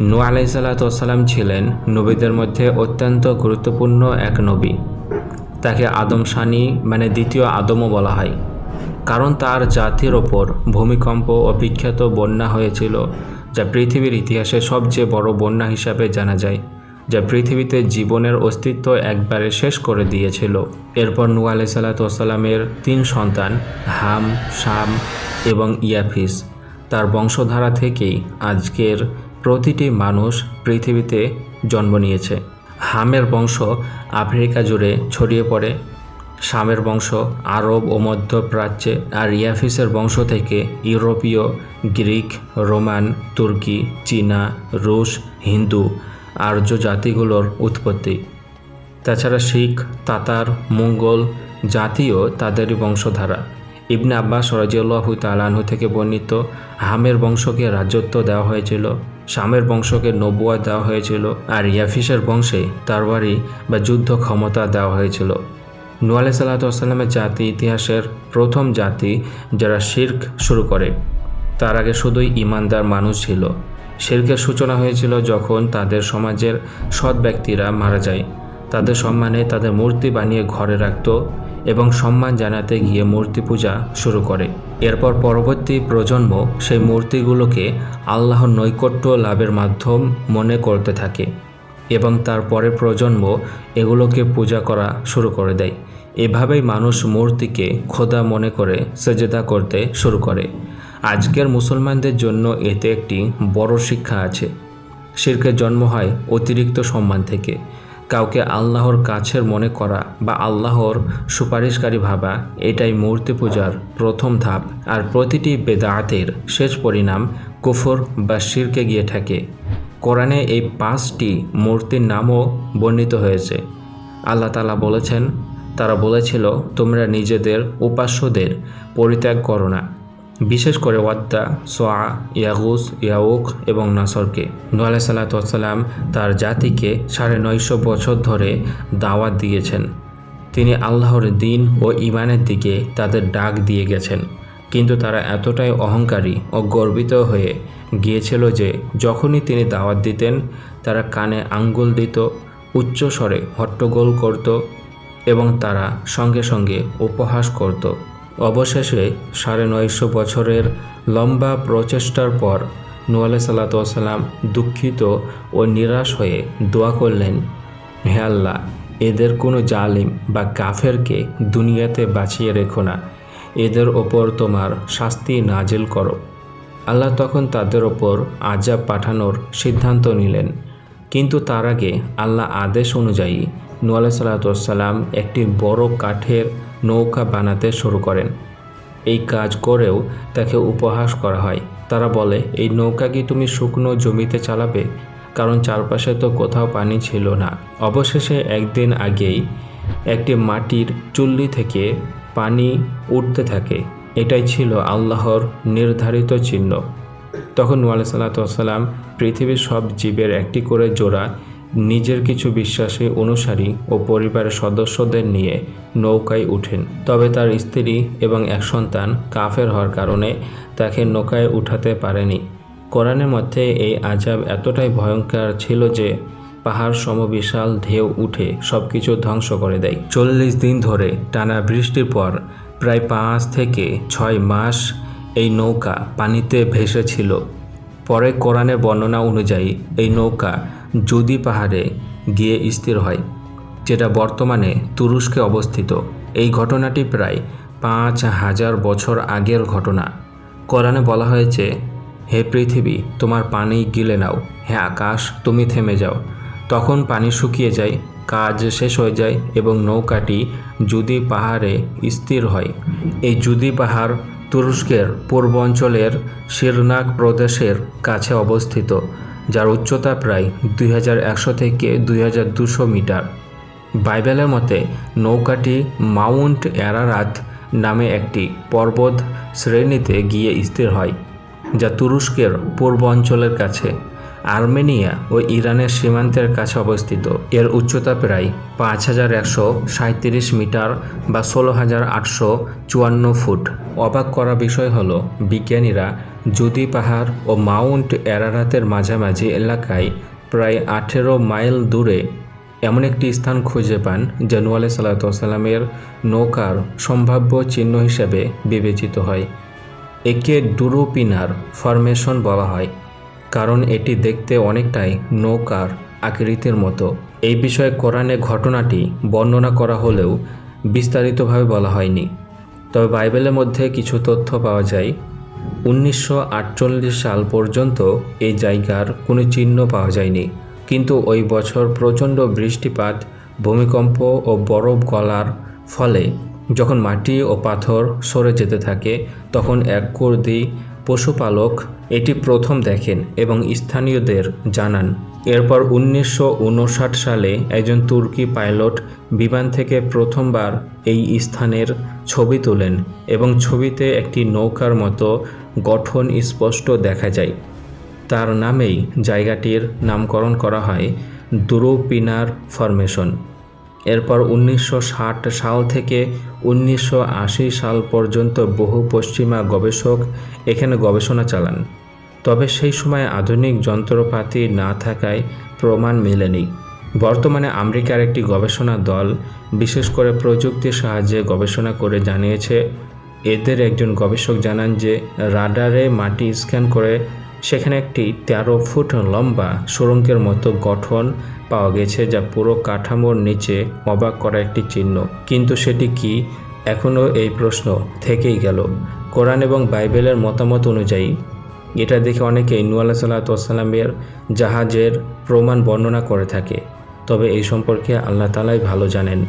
নু আলাইসাল্লাতাম ছিলেন নবীদের মধ্যে অত্যন্ত গুরুত্বপূর্ণ এক নবী। তাকে আদম সানি মানে দ্বিতীয় আদমও বলা হয়। কারণ তার জাতির ওপর ভূমিকম্প ও বিখ্যাত বন্যা হয়েছিল, যা পৃথিবীর ইতিহাসে সবচেয়ে বড় বন্যা হিসাবে জানা যায়, যা পৃথিবীতে জীবনের অস্তিত্ব একবারে শেষ করে দিয়েছিল। এরপর নু আলাইসাল্লাতামের তিন সন্তান, হাম, শাম এবং ইয়াফিস, তার বংশধারা থেকেই আজকের প্রতিটি মানুষ পৃথিবীতে জন্ম নিয়েছে। হামের বংশ আফ্রিকা জুড়ে ছড়িয়ে পড়ে। শামের বংশ আরব ও মধ্যপ্রাচ্যে আর ইয়াফিসের বংশ থেকে ইউরোপীয়, গ্রিক, রোমান, তুর্কি, চীনা, রুশ, হিন্দু আর্য জাতিগুলোর উৎপত্তি। তাছাড়া শিখ, তাতার, মঙ্গল জাতীয় তাদেরই বংশধারা। ইবনে আব্বাস রাজিউল্লাহু তালাহু থেকে বর্ণিত হামের বংশকে রাজত্ব দেওয়া হয়েছিল, শামের বংশকে নবুয়া দেওয়া হয়েছিল আর ইয়াফিসের বংশে তারবারি বা যুদ্ধ ক্ষমতা দেওয়া হয়েছিল। নু আলাই সাল্লাতামের জাতি ইতিহাসের প্রথম জাতি যারা শির্ক শুরু করে, তার আগে শুধুই ইমানদার মানুষ ছিল। শির্কের সূচনা হয়েছিল যখন তাদের সমাজের সৎ ব্যক্তিরা মারা যায়, তাদের সম্মানে তাদের মূর্তি বানিয়ে ঘরে রাখত এবং সম্মান জানাতে গিয়ে মূর্তি পূজা শুরু করে। এরপর পরবর্তী প্রজন্ম সেই মূর্তিগুলোকে আল্লাহর নৈকট্য লাভের মাধ্যম মনে করতে থাকে এবং তার পরের প্রজন্ম এগুলোকে পূজা করা শুরু করে দেয়। এভাবেই মানুষ মূর্তিকে খোদা মনে করে সেজেদা করতে শুরু করে। আজকের মুসলমানদের জন্য এতে একটি বড় শিক্ষা আছে। শির্কের জন্ম হয় অতিরিক্ত সম্মান থেকে। কাউকে আল্লাহর কাছের মনে করা বা আল্লাহর সুপারিশকারী ভাবা, এটাই মূর্তি পূজার প্রথম ধাপ। আর প্রতিটি বেদাতের শেষ পরিণাম কুফর বা শিরকে গিয়ে থাকে। কোরআনে এই পাঁচটি মূর্তির নামও বর্ণিত হয়েছে। আল্লাহ তালা বলেছেন, তারা বলেছিল, তোমরা নিজেদের উপাস্যদের পরিত্যাগ করো না। বিশেষ করে ওয়াদ্দা, সোয়া, ইয়াগুস, ইয়াউক এবং নাসরকে। নু আলাহ সাল্লাতাম তার জাতিকে সাড়ে নয়শো বছর ধরে দাওয়াত দিয়েছেন। তিনি আল্লাহর দিন ও ইমানের দিকে তাদের ডাক দিয়ে গেছেন। কিন্তু তারা এতটাই অহংকারী ও গর্বিত হয়ে গিয়েছিল যে যখনই তিনি দাওয়াত দিতেন, তারা কানে আঙ্গুল দিত উচ্চস্বরে হট্টগোল করত এবং তারা সঙ্গে সঙ্গে উপহাস করত। অবশেষে সাড়ে নয়শো বছরের লম্বা প্রচেষ্টার পর নু আলাই সাল্লাতাম দুঃখিত ও নিরাশ হয়ে দোয়া করলেন, হে আল্লাহ, এদের কোনো জালিম বা কাফেরকে দুনিয়াতে বাঁচিয়ে রেখো না। এদের ওপর তোমার শাস্তি নাজিল করো। আল্লাহ তখন তাদের ওপর আজাব পাঠানোর সিদ্ধান্ত নিলেন। কিন্তু তার আগে আল্লাহ আদেশ অনুযায়ী নু আলাই সাল্লাতাম একটি বড় কাঠের নৌকা বানাতে শুরু করেন। এই কাজ করেও তাকে উপহাস করা হয়। তারা বলে, এই নৌকা কি তুমি শুকনো জমিতে চালাবে? কারণ চারপাশে তো কোথাও পানি ছিল না। অবশেষে একদিন আগেই একটি মাটির চুল্লি থেকে পানি উঠতে থাকে। এটাই ছিল আল্লাহর নির্ধারিত চিহ্ন। তখন নু আলাই সাল্লাতাম পৃথিবীর সব জীবের একটি করে জোড়া নিজের কিছু বিশ্বাসী অনুসারী ও পরিবারের সদস্যদের নিয়ে নৌকায় উঠেন। তবে তার স্ত্রী এবং এক সন্তান কাফের হওয়ার কারণে তাকে নৌকায় উঠাতে পারেনি। কোরআনের মধ্যে এই আজাব এতটাই ভয়ঙ্কর ছিল যে পাহাড় সমবিশাল ঢেউ উঠে সব কিছু ধ্বংস করে দেয়। চল্লিশ দিন ধরে টানা বৃষ্টির পর প্রায় পাঁচ থেকে ছয় মাস এই নৌকা পানিতে ভেসেছিল। পরে কোরআনের বর্ণনা অনুযায়ী এই নৌকা জুদি পাহাড়ে গিয়ে স্থির হয়, যেটা বর্তমানে তুরস্কে অবস্থিত। এই ঘটনাটি প্রায় পাঁচ হাজার বছর আগের ঘটনা। কোরআনে বলা হয়েছে, হে পৃথিবী, তোমার পানি গিলে নাও, হে আকাশ, তুমি থেমে যাও। তখন পানি শুকিয়ে যায়, কাজ শেষ হয়ে যায় এবং নৌকাটি জুদি পাহাড়ে স্থির হয়। এই জুদি পাহাড় তুরস্কের পূর্ব অঞ্চলের শিরনাক প্রদেশের কাছে অবস্থিত। যার উচ্চতা প্রায় দুই হাজার একশো থেকে দুই মিটার। বাইবেলের মতে, নৌকাটি মাউন্ট অ্যারারাত নামে একটি পর্বত শ্রেণীতে গিয়ে স্থির হয়, যা তুরস্কের পূর্ব অঞ্চলের কাছে। আর্মেনিয়া ও ইরানের সীমান্তের কাছে অবস্থিত। এর উচ্চতা প্রায় পাঁচ হাজার একশো সাঁত্রিশ মিটার বা ষোলো হাজার আটশো চুয়ান্ন ফুট। অবাক করা বিষয় হল, বিজ্ঞানীরা জুদি পাহাড় ও মাউন্ট অ্যারারাতের মাঝামাঝি এলাকায় প্রায় আঠেরো মাইল দূরে এমন একটি স্থান খুঁজে পান, যা নূ আলাই সাল্লাতামের নৌকার সম্ভাব্য চিহ্ন হিসেবে বিবেচিত হয়। একে ডুরুপিনার ফরমেশন বলা হয়। কারণ এটি দেখতে অনেকটাই নৌকার আকৃতির মতো। এই বিষয়ে কোরআনে ঘটনাটি বর্ণনা করা হলেও বিস্তারিতভাবে বলা হয়নি। তবে বাইবেলের মধ্যে কিছু তথ্য পাওয়া যায়। উনিশশো আটচল্লিশ সাল পর্যন্ত এই জায়গার কোনো চিহ্ন পাওয়া যায়নি। কিন্তু ওই বছর প্রচণ্ড বৃষ্টিপাত, ভূমিকম্প ও বরফ গলার ফলে যখন মাটি ও পাথর সরে যেতে থাকে, তখন এক কুর্দি পশুপালক এটি প্রথম দেখেন এবং স্থানীয়দের জানান। এরপর উনিশশো উনষাট সালে একজন তুর্কি পাইলট বিমান থেকে প্রথমবার এই স্থানের ছবি তোলেন এবং ছবিতে একটি নৌকার মতো গঠন স্পষ্ট দেখা যায়। তার নামেই জায়গাটির নামকরণ করা হয় দুরুপিনার ফরমেশন। এরপর উনিশশো ষাট সাল থেকে উনিশশো আশি সাল পর্যন্ত বহু পশ্চিমা গবেষক এখানে গবেষণা চালান। তবে সেই সময় আধুনিক যন্ত্রপাতি না থাকায় প্রমাণ মেলেনি। বর্তমানে আমেরিকার একটি গবেষণা দল বিশেষ করে প্রযুক্তির সাহায্যে গবেষণা করে জানিয়েছে, এদের একজন গবেষক জানান যে রাডারে মাটি স্ক্যান করে সেখানে একটি তেরো ফুট লম্বা সুড়ঙ্গের মতো গঠন পাওয়া গেছে যা পুরো কাঠামোর নিচে অবাক করা একটি চিহ্ন। কিন্তু সেটি কি? এখনও এই প্রশ্ন থেকেই গেল। কোরআন এবং বাইবেলের মতামত অনুযায়ী, এটা দেখে অনেকেই নু আল্লাহ সাল্লাতামের জাহাজের প্রমাণ বর্ণনা করে থাকে। তবে এই সম্পর্কে আল্লাহ তালাই ভালো জানেন।